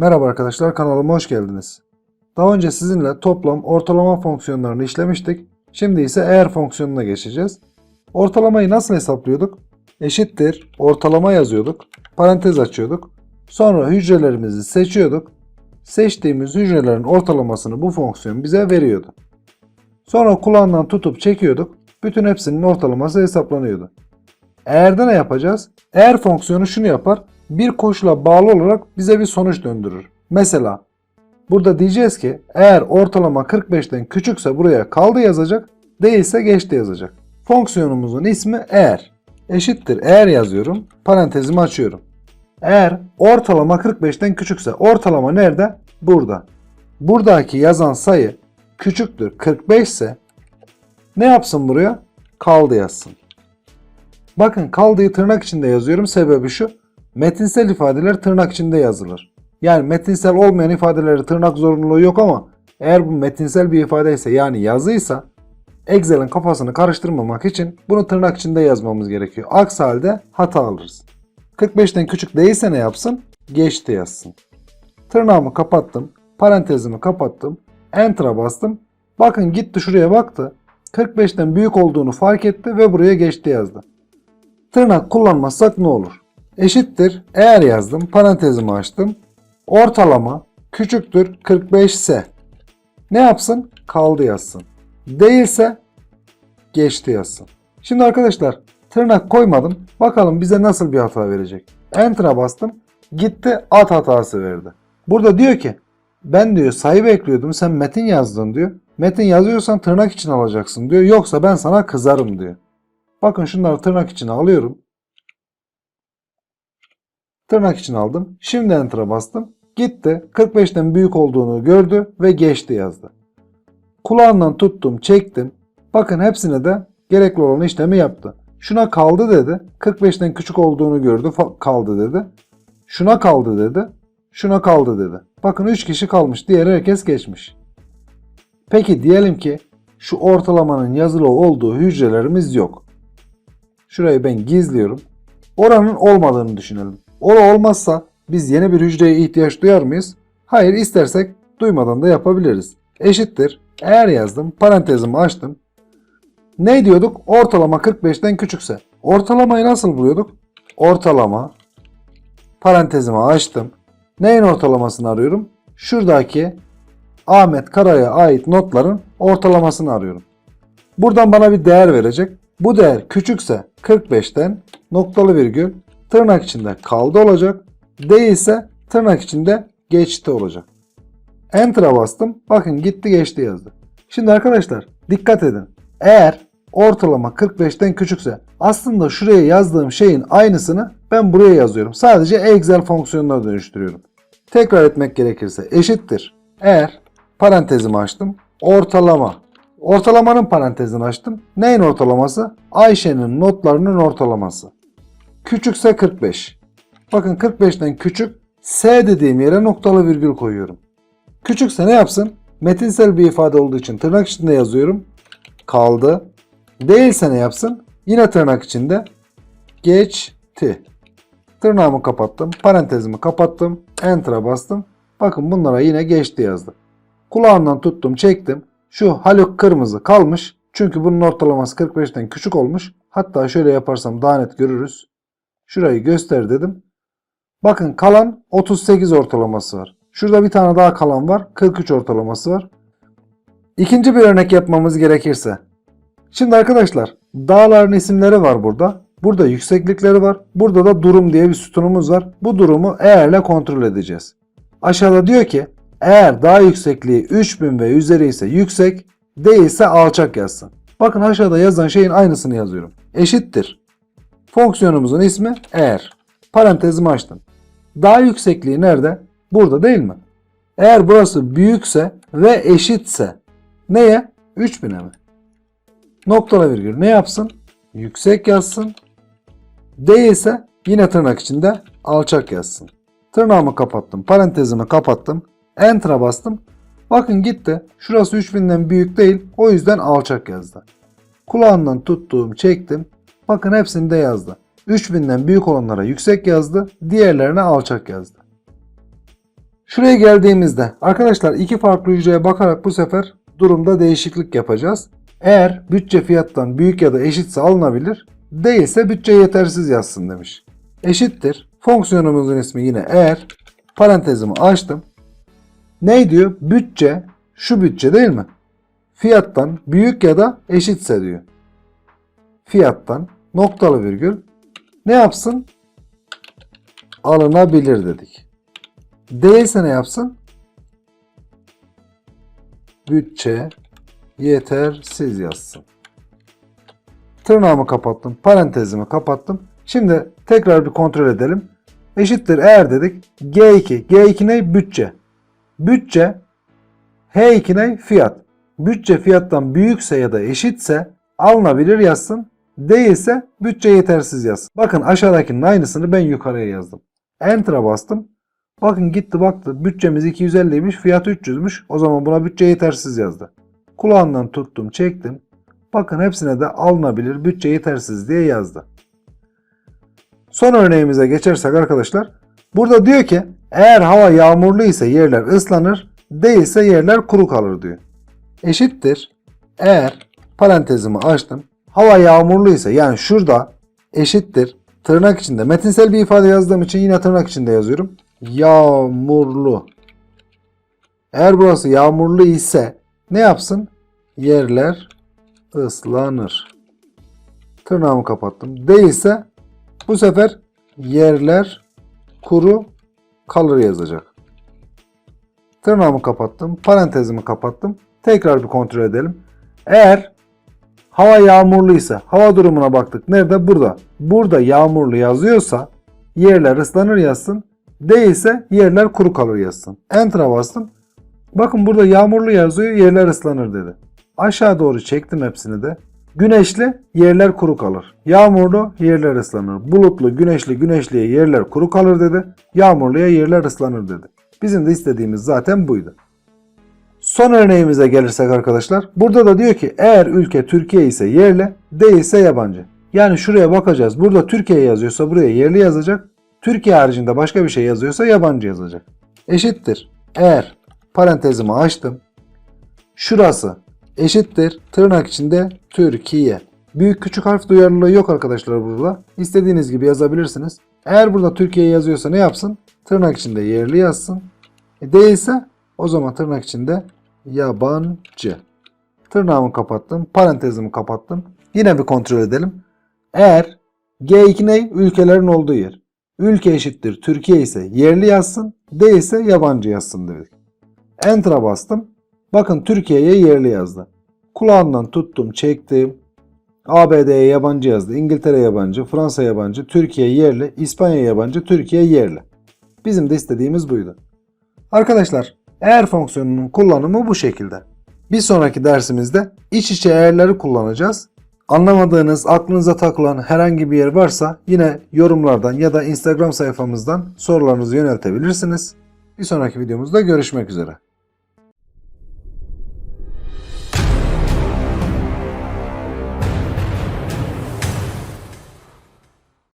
Merhaba arkadaşlar kanalıma hoş geldiniz. Daha önce sizinle toplam ortalama fonksiyonlarını işlemiştik. Şimdi ise eğer fonksiyonuna geçeceğiz. Ortalamayı nasıl hesaplıyorduk? Eşittir ortalama yazıyorduk. Parantez açıyorduk. Sonra hücrelerimizi seçiyorduk. Seçtiğimiz hücrelerin ortalamasını bu fonksiyon bize veriyordu. Sonra kulağından tutup çekiyorduk. Bütün hepsinin ortalaması hesaplanıyordu. Eğerde ne yapacağız? Eğer fonksiyonu şunu yapar. Bir koşula bağlı olarak bize bir sonuç döndürür. Mesela burada diyeceğiz ki eğer ortalama 45'ten küçükse buraya kaldı yazacak, değilse geçti yazacak. Fonksiyonumuzun ismi eğer. Eşittir eğer yazıyorum, parantezimi açıyorum. Eğer ortalama 45'ten küçükse ortalama nerede? Burada. Buradaki yazan sayı küçüktür 45 ise ne yapsın buraya? Kaldı yazsın. Bakın kaldığı tırnak içinde yazıyorum. Sebebi şu. Metinsel ifadeler tırnak içinde yazılır. Yani metinsel olmayan ifadeleri tırnak zorunluluğu yok ama eğer bu metinsel bir ifade ise yani yazıysa Excel'in kafasını karıştırmamak için bunu tırnak içinde yazmamız gerekiyor. Aksi halde hata alırız. 45'ten küçük değilse ne yapsın? Geçti yazsın. Tırnağımı kapattım. Parantezimi kapattım. Enter'a bastım. Bakın gitti şuraya baktı. 45'ten büyük olduğunu fark etti ve buraya geçti yazdı. Tırnak kullanmazsak ne olur? Eşittir eğer yazdım parantezimi açtım. Ortalama küçüktür 45 ise ne yapsın? Kaldı yazsın. Değilse geçti yazsın. Şimdi arkadaşlar tırnak koymadım. Bakalım bize nasıl bir hata verecek. Enter'a bastım. Gitti at hatası verdi. Burada diyor ki ben diyor sayı bekliyordum sen metin yazdın diyor. Metin yazıyorsan tırnak için alacaksın diyor. Yoksa ben sana kızarım diyor. Bakın şunları tırnak içine alıyorum. Tırnak için aldım. Şimdi enter'a bastım. Gitti. 45'ten büyük olduğunu gördü ve geçti yazdı. Kulağından tuttum, çektim. Bakın hepsine de gerekli olan işlemi yaptı. Şuna kaldı dedi. 45'ten küçük olduğunu gördü, kaldı dedi. Şuna kaldı dedi. Şuna kaldı dedi. Bakın 3 kişi kalmış. Diğer herkes geçmiş. Peki diyelim ki şu ortalamanın yazılı olduğu hücrelerimiz yok. Şurayı ben gizliyorum. Oranın olmadığını düşünelim. Ora olmazsa biz yeni bir hücreye ihtiyaç duyar mıyız? Hayır istersek duymadan da yapabiliriz. Eşittir. Eğer yazdım parantezimi açtım. Ne diyorduk? Ortalama 45'ten küçükse. Ortalamayı nasıl buluyorduk? Ortalama parantezimi açtım. Neyin ortalamasını arıyorum? Şuradaki Ahmet Kara'ya ait notların ortalamasını arıyorum. Buradan bana bir değer verecek. Bu değer küçükse 45'ten noktalı virgül tırnak içinde kaldı olacak. Değilse tırnak içinde geçti olacak. Enter'a bastım. Bakın gitti geçti yazdı. Şimdi arkadaşlar dikkat edin. Eğer ortalama 45'ten küçükse aslında şuraya yazdığım şeyin aynısını ben buraya yazıyorum. Sadece Excel fonksiyonuna dönüştürüyorum. Tekrar etmek gerekirse eşittir. Eğer parantezimi açtım. Ortalama. Ortalamanın parantezini açtım. Neyin ortalaması? Ayşe'nin notlarının ortalaması. Küçükse 45. Bakın 45'ten küçük S dediğim yere noktalı virgül koyuyorum. Küçükse ne yapsın? Metinsel bir ifade olduğu için tırnak içinde yazıyorum. Kaldı. Değilse ne yapsın? Yine tırnak içinde geçti. Tırnağımı kapattım. Parantezimi kapattım. Enter'a bastım. Bakın bunlara yine geçti yazdı. Kulağından tuttum çektim. Şu haluk kırmızı kalmış. Çünkü bunun ortalaması 45'ten küçük olmuş. Hatta şöyle yaparsam daha net görürüz. Şurayı göster dedim. Bakın kalan 38 ortalaması var. Şurada bir tane daha kalan var. 43 ortalaması var. İkinci bir örnek yapmamız gerekirse. Şimdi arkadaşlar dağların isimleri var burada. Burada yükseklikleri var. Burada da durum diye bir sütunumuz var. Bu durumu eğerle kontrol edeceğiz. Aşağıda diyor ki eğer dağ yüksekliği 3000 ve üzeri ise yüksek değilse alçak yazsın. Bakın aşağıda yazan şeyin aynısını yazıyorum. Eşittir. Fonksiyonumuzun ismi eğer. Parantezimi açtım. Dağ yüksekliği nerede? Burada değil mi? Eğer burası büyükse ve eşitse neye? 3000'e mi? Noktalı virgül ne yapsın? Yüksek yazsın. Değilse yine tırnak içinde alçak yazsın. Tırnağımı kapattım. Parantezimi kapattım. Enter'a bastım. Bakın gitti. Şurası 3000'den büyük değil. O yüzden alçak yazdı. Kulağından tuttuğum çektim. Bakın hepsini de yazdı. 3000'den büyük olanlara yüksek yazdı. Diğerlerine alçak yazdı. Şuraya geldiğimizde arkadaşlar iki farklı hücreye bakarak bu sefer durumda değişiklik yapacağız. Eğer bütçe fiyattan büyük ya da eşitse alınabilir, değilse bütçe yetersiz yazsın demiş. Eşittir. Fonksiyonumuzun ismi yine eğer. Parantezimi açtım. Ne diyor? Bütçe, şu bütçe değil mi? Fiyattan büyük ya da eşitse diyor. Fiyattan noktalı virgül ne yapsın? Alınabilir dedik. Değilse ne yapsın? Bütçe yetersiz yazsın. Tırnağımı kapattım. Parantezimi kapattım. Şimdi tekrar bir kontrol edelim. Eşittir eğer dedik. G2. G2 ne? Bütçe. Bütçe. H2 ne? Fiyat. Bütçe fiyattan büyükse ya da eşitse alınabilir yazsın. Değilse bütçe yetersiz yazsın. Bakın aşağıdakinin aynısını ben yukarıya yazdım. Enter'a bastım. Bakın gitti baktı. Bütçemiz 250'ymiş. Fiyat 300'müş. O zaman buna bütçe yetersiz yazdı. Kulağından tuttum çektim. Bakın hepsine de alınabilir bütçe yetersiz diye yazdı. Son örneğimize geçersek arkadaşlar. Burada diyor ki eğer hava yağmurlu ise yerler ıslanır, değilse yerler kuru kalır diyor. Eşittir. Eğer parantezimi açtım. Hava yağmurlu ise yani şurada eşittir. Tırnak içinde metinsel bir ifade yazdığım için yine tırnak içinde yazıyorum. Yağmurlu. Eğer burası yağmurlu ise ne yapsın? Yerler ıslanır. Tırnağımı kapattım. Değilse bu sefer yerler kuru kalır yazacak. Tırnağımı kapattım. Parantezimi kapattım. Tekrar bir kontrol edelim. Eğer hava yağmurluysa hava durumuna baktık. Nerede? Burada. Burada yağmurlu yazıyorsa yerler ıslanır yazsın. Değilse yerler kuru kalır yazsın. Enter'a bastım. Bakın burada yağmurlu yazıyor yerler ıslanır dedi. Aşağı doğru çektim hepsini de. Güneşli yerler kuru kalır. Yağmurlu yerler ıslanır. Bulutlu, güneşli, güneşliye yerler kuru kalır dedi. Yağmurluya yerler ıslanır dedi. Bizim de istediğimiz zaten buydu. Son örneğimize gelirsek arkadaşlar. Burada da diyor ki eğer ülke Türkiye ise yerli, değilse yabancı. Yani şuraya bakacağız. Burada Türkiye yazıyorsa buraya yerli yazacak. Türkiye haricinde başka bir şey yazıyorsa yabancı yazacak. Eşittir. Eğer parantezimi açtım. Şurası eşittir. Tırnak içinde Türkiye. Büyük küçük harf duyarlılığı yok arkadaşlar burada. İstediğiniz gibi yazabilirsiniz. Eğer burada Türkiye yazıyorsa ne yapsın? Tırnak içinde yerli yazsın. E değilse o zaman tırnak içinde yabancı. Tırnağımı kapattım. Parantezimi kapattım. Yine bir kontrol edelim. Eğer G2 ne? Ülkelerin olduğu yer. Ülke eşittir Türkiye ise yerli yazsın. Değilse yabancı yazsın dedik. Enter'a bastım. Bakın Türkiye'ye yerli yazdı. Kulağından tuttum, çektim. ABD'ye yabancı yazdı. İngiltere yabancı, Fransa yabancı, Türkiye yerli, İspanya yabancı, Türkiye yerli. Bizim de istediğimiz buydu. Arkadaşlar, eğer fonksiyonunun kullanımı bu şekilde. Bir sonraki dersimizde iç içe eğerleri kullanacağız. Anlamadığınız, aklınıza takılan herhangi bir yer varsa yine yorumlardan ya da Instagram sayfamızdan sorularınızı yöneltebilirsiniz. Bir sonraki videomuzda görüşmek üzere.